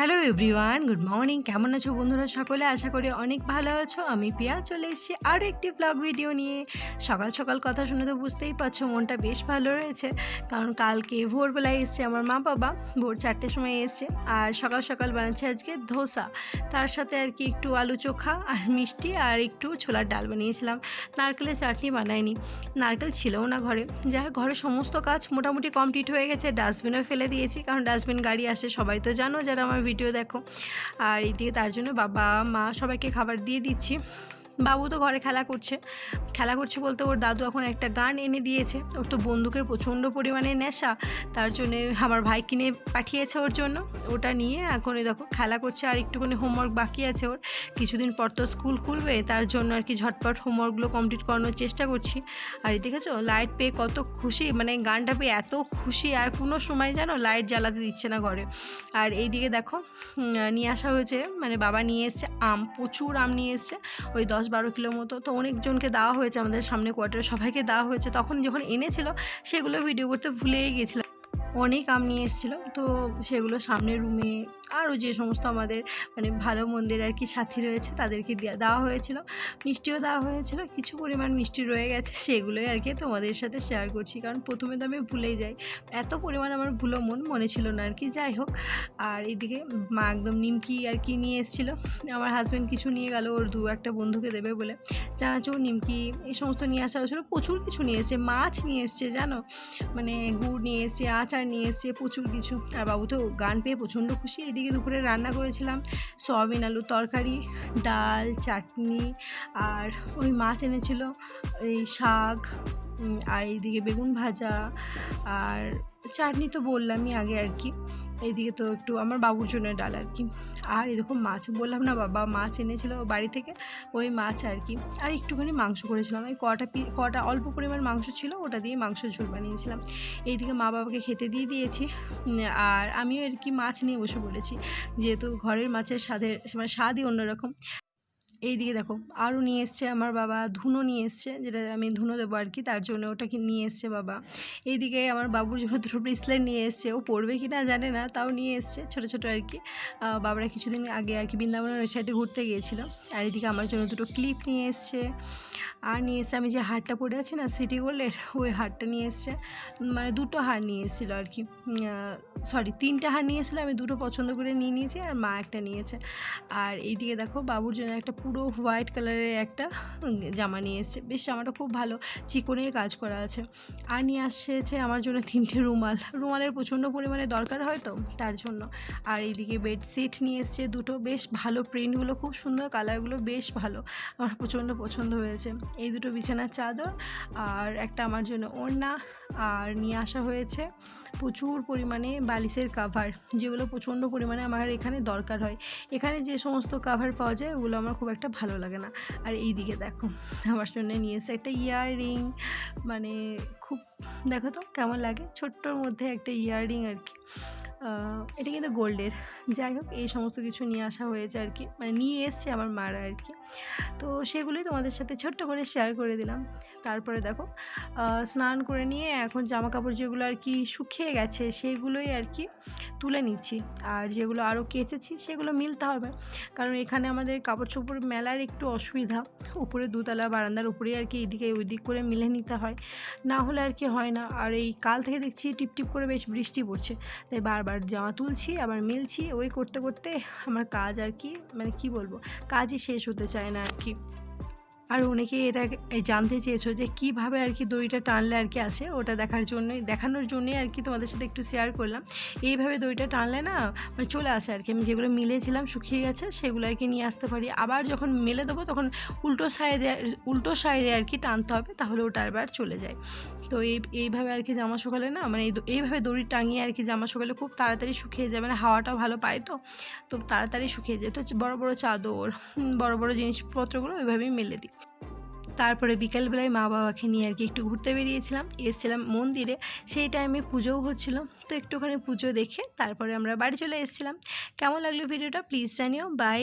Hello everyone good morning কেমন আছো বন্ধুরা সকলে? আশা করি অনেক ভালো আছো। আমি পিয়া চলে এসেছি আরও একটি ব্লগ ভিডিও নিয়ে। সকাল সকাল কথা শুনে তো বুঝতেই পারছ, মনটা বেশ ভালো রয়েছে। কারণ কালকে ভোরবেলায় এসছে আমার মা বাবা। ভোর চারটের সময় এসছে। আর সকাল সকাল বানাচ্ছে আজকে ধোসা। তার সাথে আর কি একটু আলু চোখা আর মিষ্টি আর একটু ছোলার ডাল বানিয়েছিলাম। নারকেলের চাটনি বানাইনি। নারকেল ছিলও না ঘরে। যাই ঘরের সমস্ত কাজ মোটামুটি কমপ্লিট হয়ে গেছে। ডাস্টবিনও ফেলে দিয়েছি। কারণ ডাস্টবিন গাড়ি আসে, সবাই তো জানো যারা আমার ভিডিও দেখো। আর এদিকে তার জন্য বাবা মা সবাইকে খাবার দিয়ে দিচ্ছি। বাবু তো ঘরে খেলা করছে। খেলা করছে বলতে ওর দাদু এখন একটা গান এনে দিয়েছে। ওর তো বন্দুকের প্রচণ্ড পরিমাণে নেশা। তার জন্য আমার ভাই কিনে পাঠিয়েছে ওর জন্য। ওটা নিয়ে এখন এই দেখো খেলা করছে আর একটুখানি হোমওয়ার্ক বাকি আছে ওর। কিছুদিন পর তো স্কুল খুলবে। তার জন্য আর কি ঝটপট হোমওয়ার্কগুলো কমপ্লিট করানোর চেষ্টা করছি। আর এই দেখেছ লাইট পেয়ে কত খুশি। মানে গানটা পেয়ে এত খুশি। আর কোনো সময় জানো লাইট জ্বালাতে দিচ্ছে না ঘরে। আর এইদিকে দেখো নিয়ে আসা হয়েছে। মানে বাবা নিয়ে এসছে আম, প্রচুর আম নিয়ে এসছে। ওই দশ বারো কিলো মতো। তো অনেকজনকে দেওয়া হয়েছে আমাদের সামনে কোয়ার্টারে সবাইকে দেওয়া হয়েছে। তখন যখন এনেছিল, সেগুলো ভিডিও করতে ভুলেই গেছিলাম। অনেক আম নিয়ে এসেছিল। তো সেগুলো সামনের রুমে আরও যে সমস্ত আমাদের মানে ভালো মন্দির আর কি সাথী রয়েছে, তাদেরকে দেওয়া হয়েছিল। মিষ্টিও দেওয়া হয়েছিল। কিছু পরিমাণ মিষ্টি রয়ে গেছে, সেগুলোই আর কি তোমাদের সাথে শেয়ার করছি। কারণ প্রথমে তো আমি ভুলেই যাই। এত পরিমাণ আমার ভুলো মন, মনে ছিল না আর কি। যাই হোক, আর এদিকে মা একদম নিমকি আর কি নিয়ে এসেছিল। আমার হাজব্যান্ড কিছু নিয়ে গেল, ওর দু একটা বন্ধুকে দেবে বলে। চানাচুর, নিমকি, এই সমস্ত নিয়ে আসা হয়েছিলো। প্রচুর কিছু নিয়ে এসছে, মাছ নিয়ে এসছে, জানো? মানে গুড় নিয়ে এসছে, আচার নিয়ে এসছে প্রচুর কিছু, আর বাবু তো গান পেয়ে প্রচণ্ড খুশি। এদিকে দুপুরে রান্না করেছিলাম সয়াবিন আলু তরকারি, ডাল, চাটনি, আর ওই মাছ এনেছিল এই শাক আর এইদিকে বেগুন ভাজা, আর চাটনি তো বললামই আগে আর কি। এইদিকে তো একটু আমার বাবুর জন্য ডাল আর কি। আর এরকম মাছ বললাম না, বাবা মাছ এনেছিল বাড়ি থেকে, ওই মাছ আর কি। আর একটুখানি মাংস করেছিলাম। এই কটা পি, কটা অল্প পরিমাণ মাংস ছিল, ওটা দিয়ে মাংস ঝোল বানিয়েছিলাম। এইদিকে মা বাবাকে খেতে দিয়ে দিয়েছি। আর আমিও আর কি মাছ নিয়ে বসে বলেছি, যেহেতু ঘরের মাছের স্বাদের মানে স্বাদই অন্যরকম। এইদিকে দেখো, আরও নিয়ে এসছে আমার বাবা, ধুনো নিয়ে এসছে, যেটা আমি ধুনো দেবো আর কি, তার জন্য ওটাকে নিয়ে এসছে বাবা। এইদিকে আমার বাবুর জন্য দুটো ব্রেসলেট নিয়ে এসছে, ও পড়বে কি না জানে না, তাও নিয়ে এসছে ছোটো ছোটো আর কি। বাবারা কিছুদিন আগে আর কি বৃন্দাবনের ওই সাইডে ঘুরতে গিয়েছিল, আর এদিকে আমার জন্য দুটো ক্লিপ নিয়ে এসছে। আর নিয়ে এসছে, আমি যে হারটা পরে আছি না সিটি গোল্ডের ওই হারটা নিয়ে এসছে মানে দুটো হার নিয়ে এসেছিল আর কি। সরি তিনটা হার নিয়ে এসেছিল, আমি দুটো পছন্দ করে নিয়ে নিয়েছি, আর মা একটা নিয়েছে। আর এইদিকে দেখো, বাবুর জন্য একটা পুরো হোয়াইট কালারের একটা জামা নিয়ে এসছে। বেশ, জামাটা খুব ভালো। চিকনের কাজ করা আছে। আর নিয়ে আসছে আমার জন্য তিনটে রুমাল। রুমালের প্রচণ্ড পরিমাণে দরকার হয় তো, তার জন্য। আর এইদিকে বেডশিট নিয়ে এসছে দুটো। বেশ ভালো প্রিন্টগুলো, খুব সুন্দর কালারগুলো, বেশ ভালো। আমার প্রচণ্ড পছন্দ হয়েছে। এই দুটো বিছানার চাদর আর একটা আমার জন্য ওড়না। আর নিয়ে আসা হয়েছে প্রচুর পরিমাণে বালিশের কাভার যেগুলো প্রচণ্ড পরিমাণে আমার এখানে দরকার হয়। এখানে যে সমস্ত কাভার পাওয়া যায়, ওগুলো আমার খুব একটা ভালো লাগে না। আর এই দিকে দেখো, আমার জন্য নিয়ে এসে একটা ইয়াররিং মানে খুব, দেখো তো কেমন লাগে, ছোট্টর মধ্যে একটা ইয়াররিং আর কি। এটা কিন্তু গোল্ডের। যাই হোক, এই সমস্ত কিছু নিয়ে আসা হয়েছে আর কি। মানে নিয়ে এসছে আমার মারা আর কি। তো সেগুলোই তোমাদের সাথে ছোট্ট করে শেয়ার করে দিলাম। তারপরে দেখো স্নান করে নিয়ে এখন জামা কাপড় যেগুলো আর কি শুকিয়ে গেছে, সেগুলোই আর কি তুলে নিচ্ছি। আর যেগুলো আরও কেচেছি, সেগুলো মিলতে হবে। কারণ এখানে আমাদের কাপড় চোপড় মেলার একটু অসুবিধা। উপরে দুতলা বারান্দার উপরেই আর কি এদিকে ওইদিক করে মিলে নিতে হয়। না হলে আর কি হয় না। আর এই কাল থেকে দেখছি টিপ টিপ করে বেশ বৃষ্টি পড়ছে। তাই বারবার জামা তুলছি, আবার মিলছি। ওই করতে করতে আমার কাজ আর কি মানে কি বলব, কাজই শেষ হতে চায় না আর কি। আর অনেকে এটা জানতে চেয়েছো যে কীভাবে আর কি দড়িটা টানলে আর কি আছে, ওটা দেখার জন্যই, দেখানোর জন্যই আর কি তোমাদের সাথে একটু শেয়ার করলাম। এইভাবে দড়িটা টানলে না মানে চলে আসে আর কি। আমি যেগুলো মিলেছিলাম শুকিয়ে গেছে, সেগুলো আর কি নিয়ে আসতে পারি। আবার যখন মেলে দেবো, তখন উল্টো সাইডে উল্টো সাইডে আর কি টানতে হবে, তাহলে ওটা আবার চলে যায়। তো এই, এইভাবে আর কি জামা শুকালে না মানে এই এইভাবে দড়ি টাঙিয়ে আর কি জামা শুকালে খুব তাড়াতাড়ি শুকিয়ে যায় মানে হাওয়াটা ভালো পায় তো তো তাড়াতাড়ি শুকিয়ে যায়। তো বড় বড় চাদর বড় বড় জিনিসপত্রগুলো ওইভাবেই মেলে দিই। তারপরে বিকালবেলায় মা বাবাকে নিয়ে আর কি একটু ঘুরতে বেরিয়েছিলাম, এসেছিলাম মন্দিরে, সেই টাইমে পুজোও হচ্ছিল। তো একটুখানি পুজো দেখে তারপরে আমরা বাড়ি চলে এসেছিলাম। কেমন লাগল ভিডিওটা প্লিজ জানিও, বাই।